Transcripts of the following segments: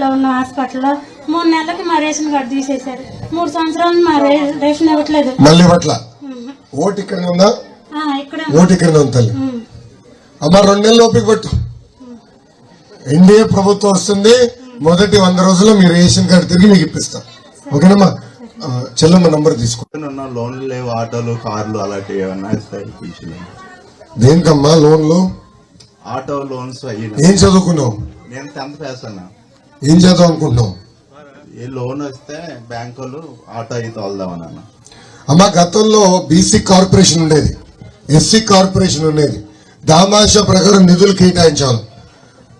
లో ఉన్న హాస్పిటల్లో మూడు నెలలకి మా రేషన్ కార్డు తీసేశారు. మూడు సంవత్సరాలు మా రేషన్ ఇవ్వట్లేదు. మళ్ళీ ఉమ్. ఓటు ఇక్కడ ఉందా? ఇక్కడ ఓటు ఇక్కడ ఉంది తల్లి. అమ్మ రెండు నెలలు ఓపిక పట్టు. ఎన్డీఏ ప్రభుత్వం వస్తుంది. మొదటి వంద రోజుల్లో మీ రేషన్ కార్డు తిరిగి మీకు ఇప్పిస్తాం. ఓకేనమ్మా? చెల్లమ్మ నంబర్ తీసుకో. ఉన్న లోన్లు లేవు ఆటోలు కార్లు అలాంటివి ఏమన్నా. దేనికమ్మా లోన్లు? ఆటో లోన్స్ అయ్యి ఏం చదువుకున్నావు? నేను టెన్త్ పాస్ అన్నా. ఏం చదువు అనుకుంటున్నావు? ఈ లోన్ వస్తే బ్యాంకులు ఆటో అయితే అన్న అమ్మ గతంలో బీసీ కార్పొరేషన్ ఉండేది ఎస్సీ కార్పొరేషన్ ఉండేది. దామాషా ప్రకారం నిధులు కేటాయించాలి.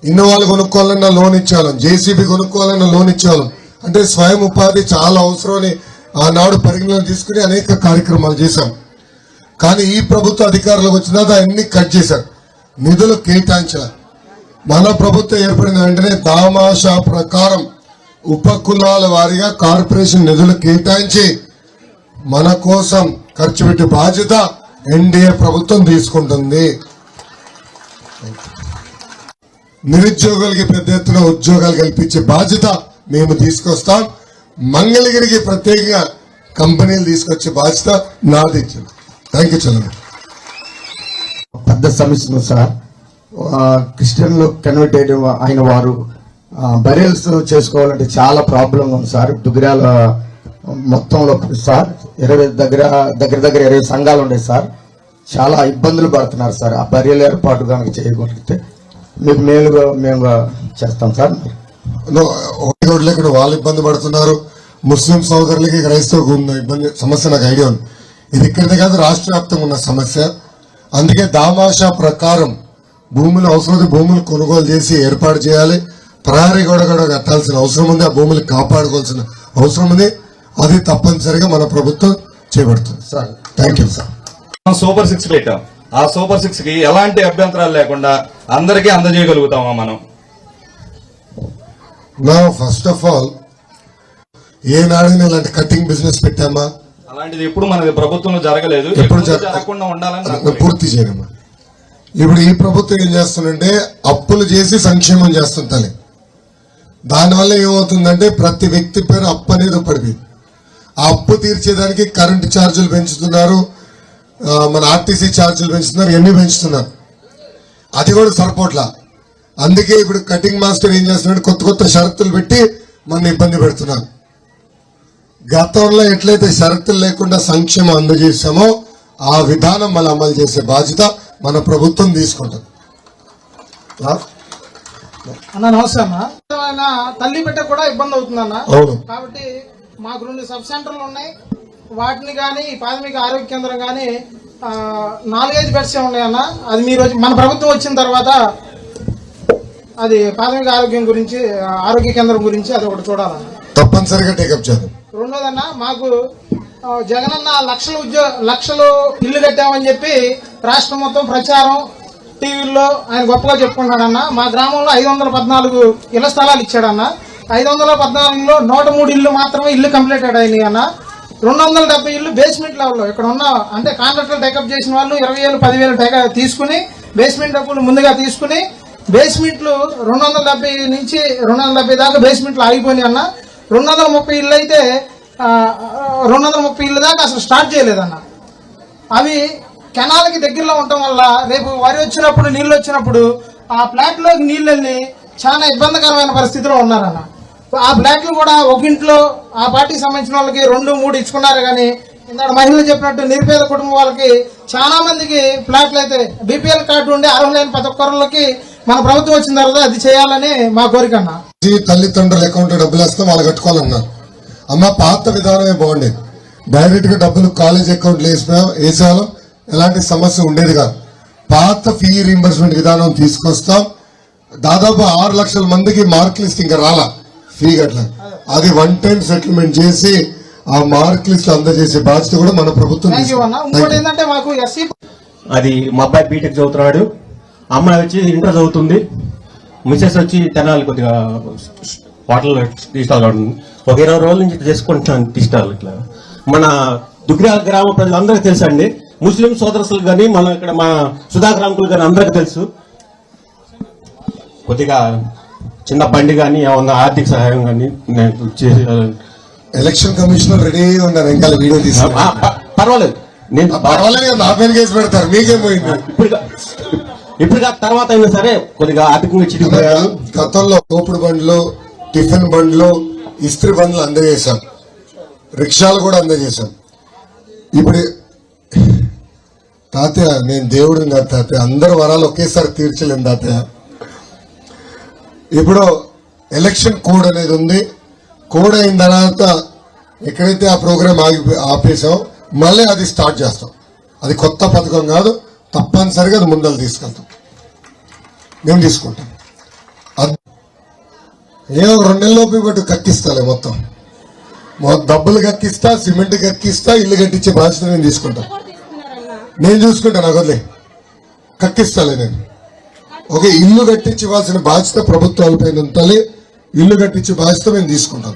ఇన్నోవాలు కొనుక్కోవాలన్నా లోన్ ఇచ్చేవాళ్ళం జేసీబీ కొనుక్కోవాలన్నా లోన్ ఇచ్చేవాళ్ళం. అంటే స్వయం ఉపాధి చాలా అవసరమని ఆనాడు పరిగణన తీసుకుని అనేక కార్యక్రమాలు చేశాం. కానీ ఈ ప్రభుత్వ అధికారులకు వచ్చిన అన్ని కట్ చేశారు. నిధులు కేటాయించాలి. మన ప్రభుత్వం ఏర్పడిన వెంటనే దామాషా ప్రకారం ఉప కులాల వారీగా కార్పొరేషన్ నిధులు కేటాయించి మన కోసం ఖర్చు పెట్టే బాధ్యత ఎన్డీఏ ప్రభుత్వం తీసుకుంటుంది. నిరుద్యోగులకి పెద్ద ఎత్తున ఉద్యోగాలు కల్పించే బాధ్యత మేము తీసుకొస్తాం. మంగళగిరికి ప్రత్యేకంగా కంపెనీలు తీసుకొచ్చే బాధ్యత నాది. థ్యాంక్ యూ చంద్ర పెద్ద సమస్య సార్. క్రిస్టియన్లు కన్వర్ట్ అయిన అయిన వారు బరియల్స్ చేసుకోవాలంటే చాలా ప్రాబ్లం ఉంది సార్. దుగ్గిరాల మొత్తంలో సార్ ఇరవై దగ్గర దగ్గర దగ్గర ఇరవై సంఘాలు ఉన్నాయి సార్. చాలా ఇబ్బందులు పడుతున్నారు సార్. ఆ బరియల్ ఏర్పాటు కనుక చేయగలిగితే మీకు మేలుగా మేము చేస్తాం సార్. ఒకటి ఒకటి వాళ్ళు ఇబ్బంది పడుతున్నారు. ముస్లిం సోదరులకి క్రైస్తవ ఇబ్బంది సమస్య నాకు ఐడియా ఉంది. ఇది ఇక్కడిదే కాదు రాష్ట్ర వ్యాప్తంగా ఉన్న సమస్య. అందుకే దామాషా ప్రకారం భూములు అవసరమైతే భూములు కొనుగోలు చేసి ఏర్పాటు చేయాలి. ప్రహరీ గోడ కూడా కట్టాల్సిన అవసరం ఉంది. ఆ భూములు కాపాడుకోవాల్సిన అవసరం ఉంది. అది తప్పనిసరిగా మన ప్రభుత్వం చేపడుతుంది. సార్ థ్యాంక్ యూ సార్ మనం సూపర్ సిక్స్ పెట్టాం. ఆ సూపర్ సిక్స్కి ఎలాంటి అభ్యంతరాలు లేకుండా అందరికీ అందజేయగలుగుతామా మనం? నా ఫస్ట్ ఆఫ్ ఆల్ ఏనాడైనా ఇలాంటి కటింగ్ బిజినెస్ పెట్టామా? అలాంటిది ఎప్పుడు మనది ప్రభుత్వంలో జరగలేదు. ఎప్పుడు ఎప్పుడు జరగ- జరగకుండా ఉండాలని. పూర్తి చేయనమ్మా. ఇప్పుడు ఈ ప్రభుత్వం ఏం చేస్తుందంటే అప్పులు చేసి సంక్షేమం చేస్తుంటాలి దానివల్ల ఏమవుతుందంటే ప్రతి వ్యక్తి పేరు అప్పు అనేది పడిపోయింది. ఆ అప్పు తీర్చేదానికి కరెంటు ఛార్జీలు పెంచుతున్నారు. మన ఆర్టీసీ ఛార్జీలు పెంచుతున్నారు ఇవన్నీ పెంచుతున్నారు. అది కూడా సరిపోట్ల. అందుకే ఇప్పుడు కటింగ్ మాస్టర్ ఏం చేస్తున్నాడు కొత్త కొత్త షరతులు పెట్టి మన ఇబ్బంది పెడుతున్నారు. గతంలో ఎట్లయితే షరతులు లేకుండా సంక్షేమం అందజేసామో ఆ విధానం మళ్ళీ అమలు చేసే బాధ్యత మన ప్రభుత్వం తీసుకుంటుంది? అన్న నమస్తే అన్న. తల్లి బిడ్డ కూడా ఇబ్బంది అవుతుంది అన్న. కాబట్టి మాకు రెండు సబ్ సెంటర్లు ఉన్నాయి. వాటిని కానీ ప్రాథమిక ఆరోగ్య కేంద్రం కానీ నాలుగైదు బెడ్స్ ఉన్నాయన్న అది మీరు మన ప్రభుత్వం వచ్చిన తర్వాత అది ప్రాథమిక ఆరోగ్యం గురించి ఆరోగ్య కేంద్రం గురించి అది ఒకటి చూడాలన్న. తప్పనిసరిగా టేకప్ చేద్దాం. రెండోదన్న మాకు జగనన్న లక్షలు ఉద్యోగ లక్షలు ఇల్లు కట్టామని చెప్పి రాష్ట్రం మొత్తం ప్రచారం టీవీల్లో ఆయన గొప్పగా చెప్పుకుంటాడన్న మా గ్రామంలో ఐదు వందల పద్నాలుగు ఇళ్ళ స్థలాలు ఇచ్చాడన్న. ఐదు వందల పద్నాలుగులో నూట మూడు ఇల్లు మాత్రమే ఇల్లు కంప్లీటెడ్ అయినాయి అన్న రెండు వందల డెబ్బై ఇల్లు బేస్మెంట్ లెవెల్లో ఇక్కడ ఉన్న అంటే కాంట్రాక్టర్ టేకప్ చేసిన వాళ్ళు ఇరవై వేలు పదివేలు టేక తీసుకుని బేస్మెంట్ డబ్బులు ముందుగా తీసుకుని బేస్మెంట్లు రెండు వందల డెబ్బై నుంచి రెండు వందల డెబ్బై దాకా బేస్మెంట్లు ఆగిపోయినాయి అన్న. రెండు వందల ముప్పై ఇల్లు అయితే రెండు వందల ముప్పై ఇల్లు దాకా అసలు స్టార్ట్ చేయలేదన్న. అవి కెనాల్కి దగ్గరలో ఉండటం వల్ల రేపు వరి వచ్చినప్పుడు నీళ్ళు వచ్చినప్పుడు ఆ ఫ్లాట్లోకి నీళ్ళు వెళ్ళి చాలా ఇబ్బందికరమైన పరిస్థితిలో ఉన్నారన్న. ఆ ఫ్లాట్లు కూడా ఒక ఇంట్లో ఆ పార్టీకి సంబంధించిన వాళ్ళకి రెండు మూడు ఇచ్చుకున్నారు కానీ ఇందాక మహిళలు చెప్పినట్టు నిరుపేద కుటుంబం వాళ్ళకి చాలా మందికి ఫ్లాట్లు అయితే బీపీఎల్ కార్డు ఉండే అర్హులైన ప్రతి ఒక్కరికి మన ప్రభుత్వం వచ్చిన తర్వాత అది చేయాలని మా కోరిక అన్న. తల్లిదండ్రుల అకౌంట్ డబ్బులు వేస్తే వాళ్ళు కట్టుకోవాలన్నారు. అమ్మ పాత విధానమే బాగుండేది. డైరెక్ట్గా డబ్బులు కాలేజ్ అకౌంట్ వేసేవాళ్ళం. ఎలాంటి సమస్య ఉండేది కాదు. పాత ఫీ రీంబర్స్మెంట్ విధానం తీసుకొస్తాం. దాదాపు ఆరు లక్షల మందికి మార్క్ లిస్ట్ ఇంకా రాలా ఫీ గట్ల అది వన్ టైం సెటిల్మెంట్ చేసి ఆ మార్క్ లిస్ట్ అందజేసే బాధ్యత కూడా మన ప్రభుత్వం అది మా అబ్బాయి బీటెక్ చదువుతున్నాడు. అమ్మాయి వచ్చి ఇంటర్ చదువుతుంది. మిసెస్ వచ్చి తెనాలి కొద్దిగా హోటల్ తీసుకెళ్ళి ఒక ఇరవై రోజుల నుంచి చేసుకుంటున్నాను తీసుకెళ్ళాలి ఇట్లా. మన దుగ్గిరాల గ్రామ ప్రజలందరికీ తెలుసు అండి ముస్లిం సోదరసులు కానీ మన ఇక్కడ మా సుధాకర్ అంకుల్ కానీ అందరికీ తెలుసు. కొద్దిగా చిన్న బండి కానీ ఏమన్నా ఆర్థిక సహాయం కానీ నేను చేసి ఎలక్షన్ కమిషనర్ రెడీగా ఉన్నారు ఇంకా వీడియో ప- పర్వాలేదు. నేను పర్వాలేదు నా పైన కేసు పెడతారు మీకేం పోయింది? ఇప్పుడు ఇప్పుడు తర్వాత అయినా సరే కొద్దిగా ఆర్థికంగా చిరిగిపోయాను గతంలో తోపుడు బండ్లు టిఫిన్ బండ్లు ఇస్త్రీ బండ్లు అందజేశాం రిక్షాలు కూడా అందజేశాం ఇప్పుడు తాతయ్య నేను దేవుడిని కాదు తాతయ్య. అందరు వరాలు ఒకేసారి తీర్చలేను తాతయ్య. ఇప్పుడు ఎలక్షన్ కోడ్ అనేది ఉంది. కోడ్ అయిన తర్వాత ఎక్కడైతే ఆ ప్రోగ్రామ్ ఆగి ఆపేసాం మళ్ళీ అది స్టార్ట్ చేస్తాం. అది కొత్త పథకం కాదు తప్పనిసరిగా అది ముందలు తీసుకెళ్తాం. మేము తీసుకుంటాం. అద్- ఏమో రెండు నెలలోపు బట్టి కక్కిస్తాలే మొత్తం. డబ్బులు కక్కిస్తా సిమెంట్ కక్కిస్తా ఇల్లు కట్టించే బాధ్యత నేను తీసుకుంటాను నేను చూసుకుంటా నాకు వదిలే. కక్కిస్తాలే నేను. ఓకే ఇల్లు కట్టించి ఇవ్వాల్సిన బాధ్యత ప్రభుత్వాలపైన ఉంటుంది ఇల్లు కట్టించే బాధ్యత మేము తీసుకుంటాం.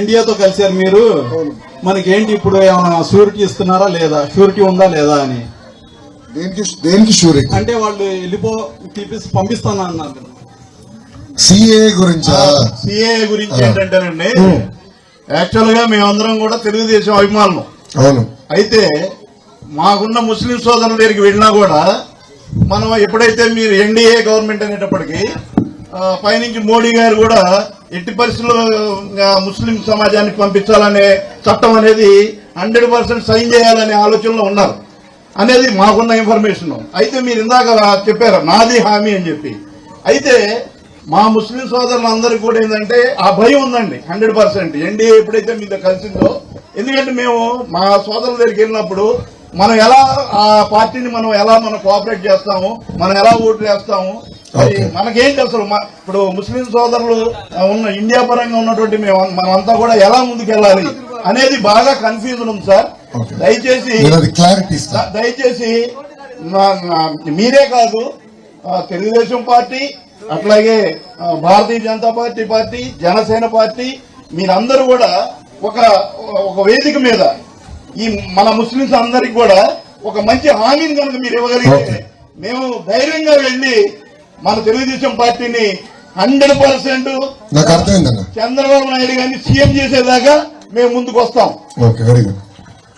ఇండియాతో కలిసారు మీరు. మనకేంటి ఇప్పుడు ఏమైనా షూరిటీ ఇస్తున్నారా లేదా? షూరిటీ ఉందా లేదా అని? దేనికి దేనికి షూరిటీ? అంటే వాళ్ళు వెళ్ళిపో తీపిసి పంపిస్తాను అన్నారు. సిఏ గురించా? సిఏ గురించి ఏంటంటేనండి యాక్చువల్గా మేమందరం కూడా తెలుగుదేశం అభిమానులు. అవును. అయితే మాకున్న ముస్లిం సోదరుల దగ్గరికి వెళ్ళినా కూడా మనం ఎప్పుడైతే మీరు ఎన్డీఏ గవర్నమెంట్ అనేటప్పటికీ పైనుంచి మోడీ గారు కూడా ఎట్టి పరిస్థితుల్లో ముస్లిం సమాజానికి పంపించాలనే చట్టం అనేది హండ్రెడ్ పర్సెంట్ సైన్ చేయాలనే ఆలోచనలో ఉన్నారు. అనేది మాకున్న ఇన్ఫర్మేషన్. అయితే మీరు ఇందాక చెప్పారు నాది హామీ అని చెప్పి. అయితే మా ముస్లిం సోదరులందరికీ కూడా ఏంటంటే ఆ భయం ఉందండి హండ్రెడ్ పర్సెంట్. ఎన్డీఏ ఎప్పుడైతే మీతో కలిసిందో ఎందుకంటే మేము మా సోదరుల దగ్గరికి వెళ్ళినప్పుడు మనం ఎలా ఆ పార్టీని మనం ఎలా మనం కోఆపరేట్ చేస్తాము మనం ఎలా ఓట్లు వేస్తాము. మనకేంటి అసలు ఇప్పుడు ముస్లిం సోదరులు ఉన్న ఇండియా పరంగా ఉన్నటువంటి మేము మనమంతా కూడా ఎలా ముందుకెళ్ళాలి అనేది బాగా కన్ఫ్యూజన్ ఉంది సార్. దయచేసి దయచేసి మీరే కాదు తెలుగుదేశం పార్టీ అట్లాగే Bharatiya Janata party party Janasena party మీరందరూ కూడా ఒక ఒక వేదిక మీద ఈ మన ముస్లింస్ అందరికి కూడా ఒక మంచి హామీని కనుక మీరు ఇవ్వగలిగితే. మేము ధైర్యంగా వెళ్ళి మన తెలుగుదేశం పార్టీని హండ్రెడ్ పర్సెంట్ నాకు అర్థమైందన్న. చంద్రబాబు నాయుడు గారిని సీఎం చేసేదాకా మేము ముందుకు వస్తాం.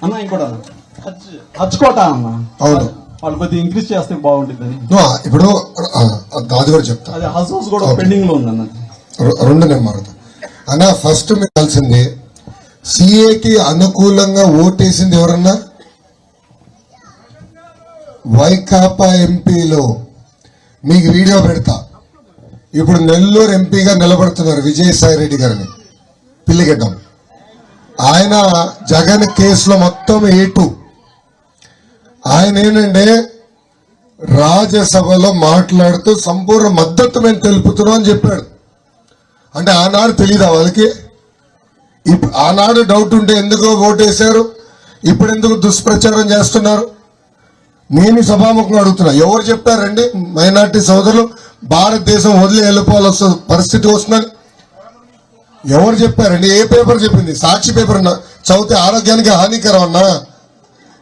అన్న ఇంకోటి అన్న. హజ్- హజ్ కోట అన్న? అవును. వాళ్ళు కొద్దిగా ఇంక్రీజ్ చేస్తే బాగుంటుందని. నువ్వు ఆ- ఇప్పుడు అది కూడా చెప్తా. అది హౌస్ కూడా. పెండింగ్లో ఉందన్న. రె- రెండు నేను మారుతా. అన్న ఫస్ట్ మీకు కలిసింది సిఏకి అనుకూలంగా ఓటేసింది ఎవరన్నా? వైకాపా ఎంపీలో. మీకు వీడియో పెడతా. ఇప్పుడు నెల్లూరు ఎంపీగా నిలబడుతున్నారు విజయసాయి రెడ్డి గారిని. పిల్లిగడ్డం. ఆయన జగన్ కేసులో మొత్తం ఏటు ఆయన ఏంటంటే రాజ్యసభలో మాట్లాడుతూ సంపూర్ణ మద్దతు మేము తెలుపుతున్నాం అని చెప్పాడు. అంటే ఆనాడు తెలియదా వాళ్ళకి? ఆనాడు డౌట్ ఉంటే ఎందుకో ఓటేశారు? ఇప్పుడు ఎందుకు దుష్ప్రచారం చేస్తున్నారు? నేను ఈ సభాముఖంగా అడుగుతున్నా. ఎవరు చెప్పారండి? మైనార్టీ సోదరులు భారతదేశం వదిలి వెళ్ళిపోవాల్సిన పరిస్థితి వస్తుందని. ఎవరు చెప్పారండి? ఏ పేపర్ చెప్పింది? సాక్షి పేపర్ అన్నా చదివితే ఆరోగ్యానికి హానికరం అన్నా?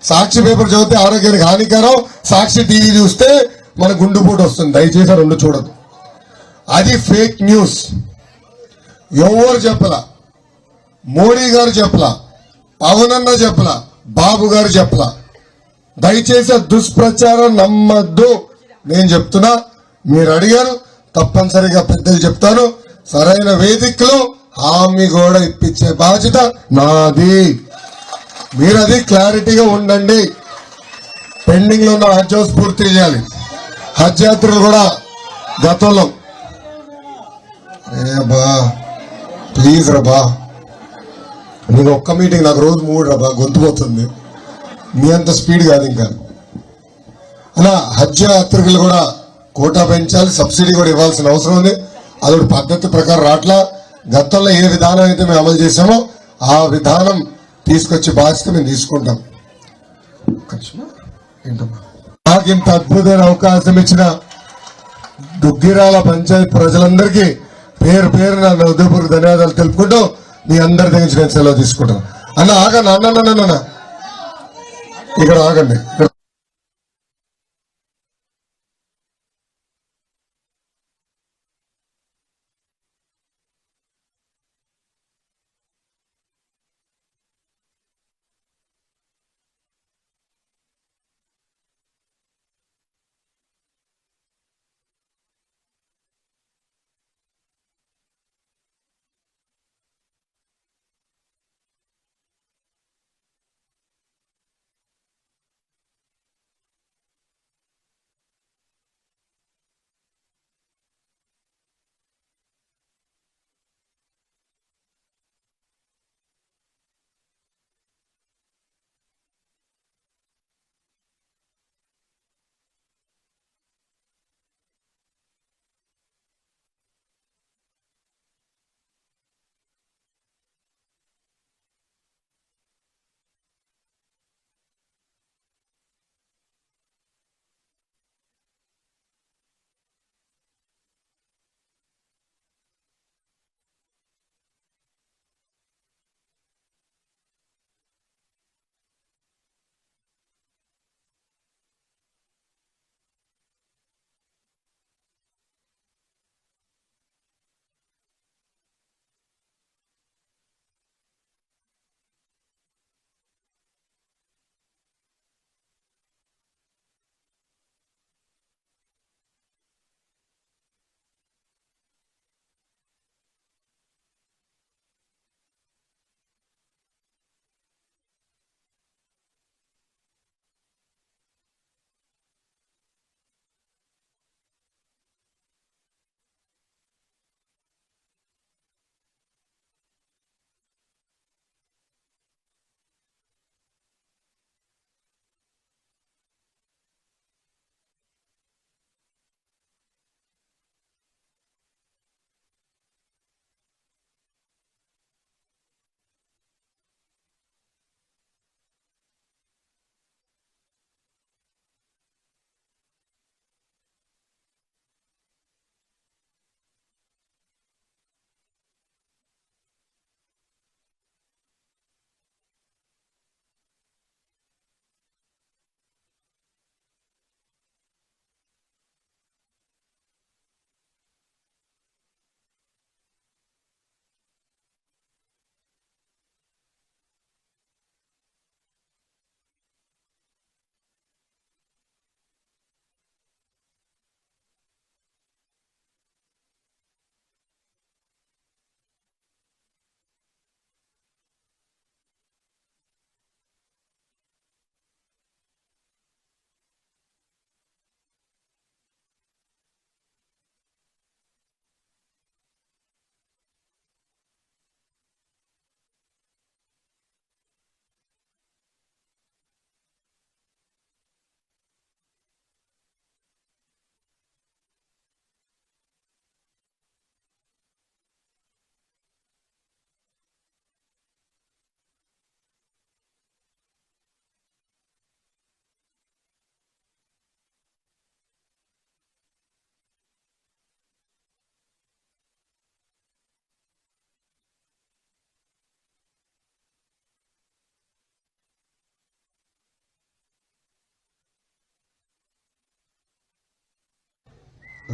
సాక్షి పేపర్ చదివితే ఆరోగ్యానికి హానికరం? సాక్షి టీవీ చూస్తే మన గుండెపోటు వస్తుంది. దయచేసి రెండు చూడదు అది ఫేక్ న్యూస్ ఎవరు చెప్పలా? మోడీ గారు చెప్పలా పవనన్న చెప్పలా బాబు గారు చెప్పలా. దయచేసి దుష్ప్రచారం నమ్మద్దు. నేను చెప్తున్నా మీరు అడిగారు తప్పనిసరిగా పెద్దలు చెప్తాను. సరైన వేదికలో హామీ కూడా ఇప్పించే బాధ్యత నాది. మీరు అది క్లారిటీగా ఉండండి. పెండింగ్లో ఉన్న హజ్ హౌస్ పూర్తి చేయాలి. హజ్ యాత్రలు కూడా గతంలో. ఏ బా ప్లీజ్ రబా నీకు ఒక్క మీటింగ్ నాకు రోజు మూడు రబా గొంతు పోతుంది. మీ అంత స్పీడ్ కాదు ఇంకా. అలా హజ్ యాత్రికులు కూడా కోటా పెంచాలి సబ్సిడీ కూడా ఇవ్వాల్సిన అవసరం ఉంది. అది పద్ధతి ప్రకారం రాట్లా. గతంలో ఏ విధానం అయితే మేము అమలు చేసామో ఆ విధానం తీసుకొచ్చే బాధ్యత మేము తీసుకుంటాం. నాకు ఇంత అద్భుతమైన అవకాశం ఇచ్చిన దుగ్గిరాల పంచాయత్ ప్రజలందరికీ పేరు పేరు నా హృదయపూర్వక ధన్యవాదాలు తెలుపుకుంటూ మీ అందరి దగ్గర నుంచి నేను సెలవు తీసుకుంటాను అన్న ఆగండి అన్న అన్న, అన్న. ఇక్కడ ఆగండి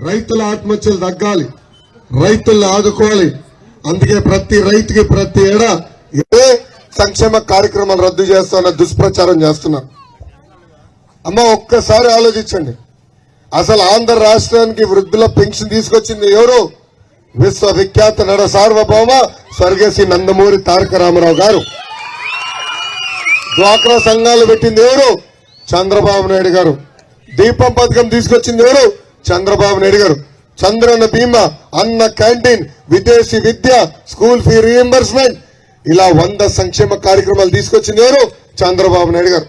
రైతుల ఆత్మహత్యలు తగ్గాలి. రైతుల్ని ఆదుకోవాలి. అందుకే ప్రతి రైతుకి ప్రతి ఏడా ఏ సంక్షేమ కార్యక్రమాలు రద్దు చేస్తున్న దుష్ప్రచారం చేస్తున్నారు. అమ్మ ఒక్కసారి ఆలోచించండి. అసలు ఆంధ్ర రాష్ట్రానికి వృద్ధుల పెన్షన్ తీసుకొచ్చింది ఎవరు? విశ్వవిఖ్యాత నడ సార్వభౌమ స్వర్గశ్రీ నందమూరి తారక రామారావు గారు. డ్వాక్రా సంఘాలు పెట్టింది ఎవరు? చంద్రబాబు నాయుడు గారు. దీపం పథకం తీసుకొచ్చింది ఎవరు? చంద్రబాబు నాయుడు గారు. చంద్రన్న బీమా అన్న క్యాంటీన్ విదేశీ విద్య స్కూల్ ఫీ రీఎంబర్స్మెంట్ ఇలా వంద సంక్షేమ కార్యక్రమాలు తీసుకొచ్చింది ఎవరు? చంద్రబాబు నాయుడు గారు.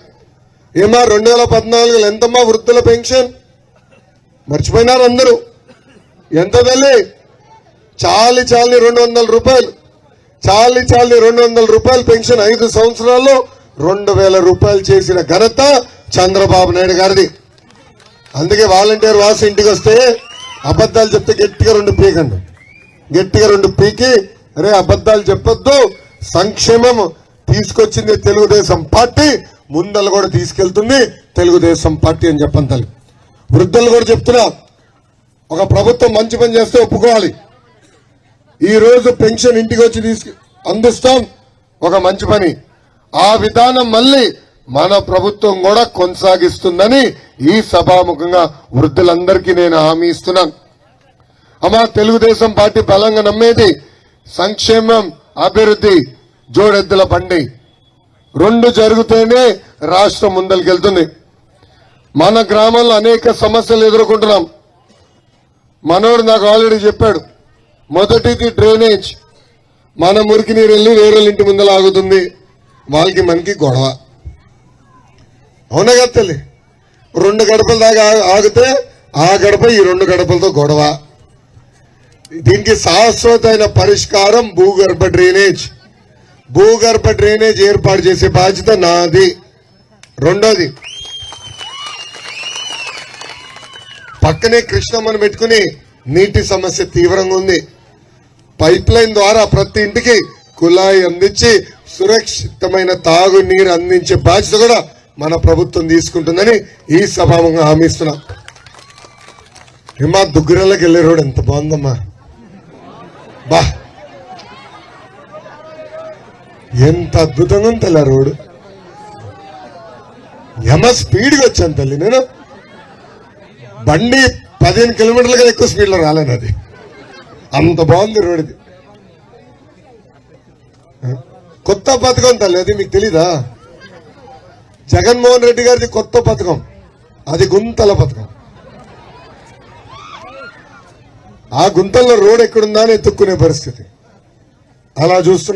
ఏమా రెండు వేల పద్నాలుగులో ఎంతమ్మా వృద్ధుల పెన్షన్? మర్చిపోయినారు అందరూ. ఎంత తల్లి? చాలి చాలి రెండు వందల రూపాయలు. చాలి చాలి రెండు వందల రూపాయలు పెన్షన్ ఐదు సంవత్సరాల్లో రెండు వేల రూపాయలు చేసిన ఘనత చంద్రబాబు నాయుడు గారిది. అందుకే వాలంటీర్ వాసు ఇంటికి వస్తే అబద్ధాలు చెప్తే గట్టిగా రెండు పీకండి. గట్టిగా రెండు పీకి అరే అబద్ధాలు చెప్పొద్దు సంక్షేమం తీసుకొచ్చింది తెలుగుదేశం పార్టీ ముందలు కూడా తీసుకెళ్తుంది తెలుగుదేశం పార్టీ అని చెప్పండి తల్లి. వృద్ధులు కూడా చెప్తున్నా ఒక ప్రభుత్వం మంచి పని చేస్తే ఒప్పుకోవాలి. ఈ రోజు పెన్షన్ ఇంటికి వచ్చి తీసుకు అందిస్తాం ఒక మంచి పని. ఆ విధానం మళ్ళీ మన ప్రభుత్వం కూడా కొనసాగిస్తుందని ఈ సభాముఖంగా వృద్ధులందరికీ నేను హామీ ఇస్తున్నాను. అమ్మా తెలుగుదేశం పార్టీ బలంగా నమ్మేది సంక్షేమం అభివృద్ధి జోడెద్దుల బండి. రెండు జరిగితేనే రాష్ట్రం ముందరికెళ్తుంది. మన గ్రామంలో అనేక సమస్యలు ఎదుర్కొంటున్నాం. మనోడు నాకు ఆల్రెడీ చెప్పాడు మొదటిది డ్రైనేజ్. మన మురికి నీరు వెళ్ళి వేరే ఇంటి ముందర ఆగుతుంది. వాళ్ళకి మనకి గొడవ. అవునా కదా తల్లి? రెండు గడపల దాకా ఆగితే ఆ గడప ఈ రెండు గడపలతో గొడవ. దీనికి శాశ్వతమైన పరిష్కారం భూగర్భ డ్రైనేజ్. భూగర్భ డ్రైనేజ్ ఏర్పాటు చేసే బాధ్యత నాది. రెండోది పక్కనే కృష్ణమ్మను పెట్టుకుని నీటి సమస్య తీవ్రంగా ఉంది. పైప్ లైన్ ద్వారా ప్రతి ఇంటికి కుళాయి అందించి సురక్షితమైన తాగునీరు అందించే బాధ్యత కూడా మన ప్రభుత్వం తీసుకుంటుందని ఈ స్వభావంగా హామీ ఇస్తున్నా. ఏమా దుగ్గరలోకి వెళ్ళే రోడ్ ఎంత బాగుందమ్మా. బా. ఎంత అద్భుతంగా ఉంది తల్లి ఆ రోడ్ ఎమ స్పీడ్గా వచ్చాను తల్లి నేను. బండి పదిహేను కిలోమీటర్ల కదా ఎక్కువ స్పీడ్లో రాలేను అది. అంత బాగుంది రోడ్ ఇది. కొత్త పథకం తల్లి అది మీకు తెలీదా? జగన్మోహన్ రెడ్డి గారిది కొత్త పథకం. అది గుంతల పథకం. ఆ గుంతల్లో రోడ్ ఎక్కడుందా అని ఎత్తుక్కునే పరిస్థితి. అలా చూస్తున్న